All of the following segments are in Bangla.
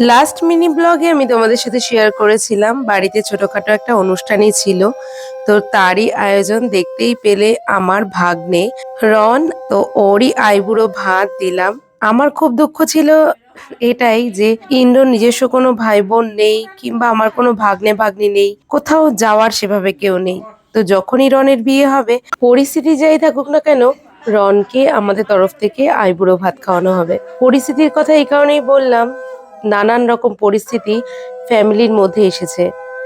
লাস্ট মিনি ব্লগে আমি তোমাদের সাথে শেয়ার করেছিলাম। বাড়িতে ছোটখাটো একটা অনুষ্ঠানই ছিল। তো তারই আয়োজন দেখতেই পেলে আমার ভাগ্নে। রন তো ওরই আইবুড়ো ভাত দিলাম। আমার খুব দুঃখ ছিল এটাই যে ইন্দ্র নিজস্ব কোনো ভাই বোন নেই কিংবা আমার কোনো ভাগ্নে ভাগ্নি নেই। কোথাও যাওয়ার সেভাবে কেউ নেই। তো যখনই রনের বিয়ে হবে, পরিস্থিতি যাই থাকুক না কেন, রনকে আমাদের তরফ থেকে আইবুড়ো ভাত খাওয়ানো হবে। পরিস্থিতির কথা এই কারণেই বললাম নানান রকম পরিস্থিতি ফ্যামিলির মধ্যে এসেছে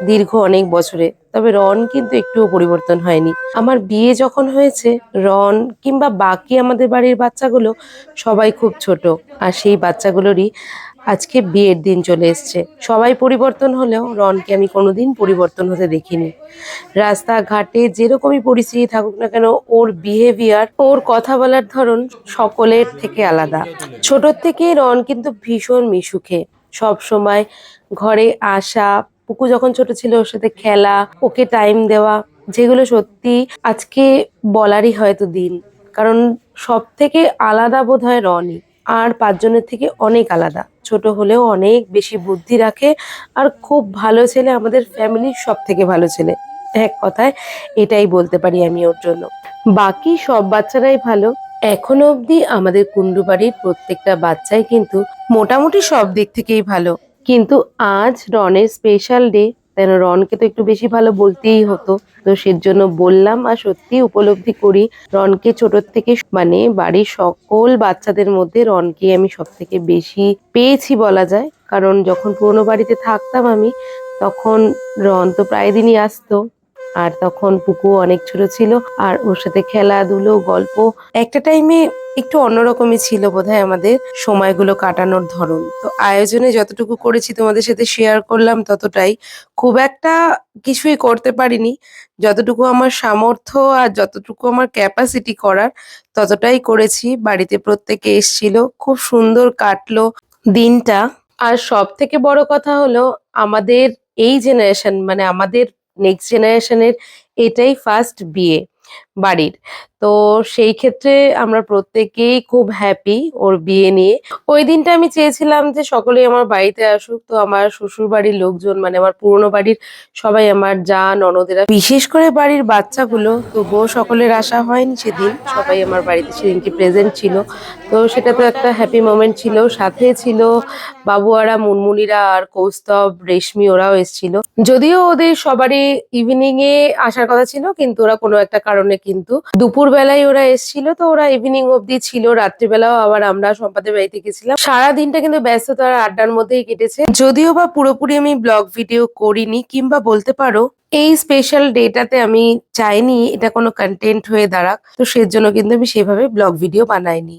দীর্ঘ অনেক বছরে। তবে রন কিন্তু একটুও পরিবর্তন হয়নি। আমার বিয়ে যখন হয়েছে, রন কিংবা বাকি আমাদের বাড়ির বাচ্চাগুলো সবাই খুব ছোট, আর সেই বাচ্চাগুলোরই আজকে বিয়ের দিন চলে এসছে। সবাই পরিবর্তন হলেও রনকে আমি কোনোদিন পরিবর্তন হতে দেখিনি। রাস্তাঘাটে যেরকমই পরিস্থিতি থাকুক না কেন, ওর বিহেভিয়ার ওর কথা বলার ধরন সকলের থেকে আলাদা। ছোটর থেকে রন কিন্তু ভীষণ মিশুখে সব সময় ঘরে আসা, পুকু যখন ছোট ছিল ওর সাথে খেলা, ওকে টাইম দেওয়া, যেগুলো সত্যি আজকে বলারই হয়তো দিন। কারণ সব থেকে আলাদা বোধ হয় রনই। আর পাঁচজনের থেকে অনেক আলাদা। ছোট হলেও অনেক বেশি বুদ্ধি রাখে আর খুব ভালো ছেলে আমাদের ফ্যামিলির সব থেকে ভালো ছেলে। এক কথায় এটাই বলতে পারি আমি ওর জন্য। বাকি সব বাচ্চারাই ভালো। এখনও অবধি আমাদের কুন্ডু বাড়ির প্রত্যেকটা বাচ্চাই কিন্তু মোটামুটি সব দিক থেকেই ভালো। কিন্তু আজ রনের স্পেশাল ডে যেন রনকে তো একটু বেশি ভালো বলতেই হতো। তো সেজন্য বললাম, আর সত্যি উপলব্ধি করি, রনকে ছোট থেকে মানে বাড়ির সকল বাচ্চাদের মধ্যে রনকে আমি সব থেকে বেশি পেয়েছি বলা যায়। কারণ যখন পুরনো বাড়িতে থাকতাম আমি, তখন রন তো প্রায় দিনই আসতো। আর তখন পুকু অনেক ছোট ছিল। আর ওর সাথে খেলাধুলো, গল্প একটা টাইমে একটু অন্যরকমই ছিল বোধহয় আমাদের সময়গুলো কাটানোর ধরন। তো আয়োজনে যতটুকু করেছি তোমাদের সাথে শেয়ার করলাম ততটাই। খুব একটা কিছুই করতে পারিনি। যতটুকু আমার সামর্থ্য আর যতটুকু আমার ক্যাপাসিটি করার ততটাই করেছি। বাড়িতে প্রত্যেকে এসছিল, খুব সুন্দর কাটলো দিনটা। আর সব থেকে বড় কথা হলো, আমাদের এই জেনারেশন মানে আমাদের নেক্সট জেনারেশনের এটাই ফার্স্ট বিয়ে বাড়ির। তো সেই ক্ষেত্রে আমরা প্রত্যেকেই খুব হ্যাপি ওর বিয়ে নিয়ে। ওই দিনটা আমি চেয়েছিলাম যে সকলেই আমার বাড়িতে আসুক। তো আমার শ্বশুর বাড়ির লোকজন মানে আমার পুরনো বাড়ির সবাই, আমার যা ননদেরা, বিশেষ করে বাড়ির বাচ্চাগুলো, তবুও সকলের আসা হয়নি সেদিন। সবাই আমার বাড়িতে সেদিনকে প্রেজেন্ট ছিল। তো সেটা তো একটা হ্যাপি মোমেন্ট ছিল। সাথে ছিল বাবুয়ারা, মুনমুনিরা আর কৌস্তব, রেশমি ওরাও এসেছিল। যদিও ওদের সবারই ইভিনিং এ আসার কথা ছিল, কিন্তু ওরা কোনো একটা কারণে কিন্তু দুপুর বেলায় ওরা এসেছিল, তো ওরা ইভিনিং অব্দি ছিল। রাত্রিবেলাও আবার আমরা সম্পাদের বাড়িতে গেছিলাম। সারা দিনটা কিন্তু ব্যস্ততার আড্ডার মধ্যেই কেটেছে। যদিও বা পুরোপুরি আমি ব্লগ ভিডিও করিনি, কিংবা বলতে পারো, এই স্পেশাল ডেটাতে আমি চাইনি, এটা কোনো কন্টেন্ট হয়ে দাঁড়াক। তো সেজন্য কিন্তু আমি সেভাবে ব্লগ ভিডিও বানাইনি।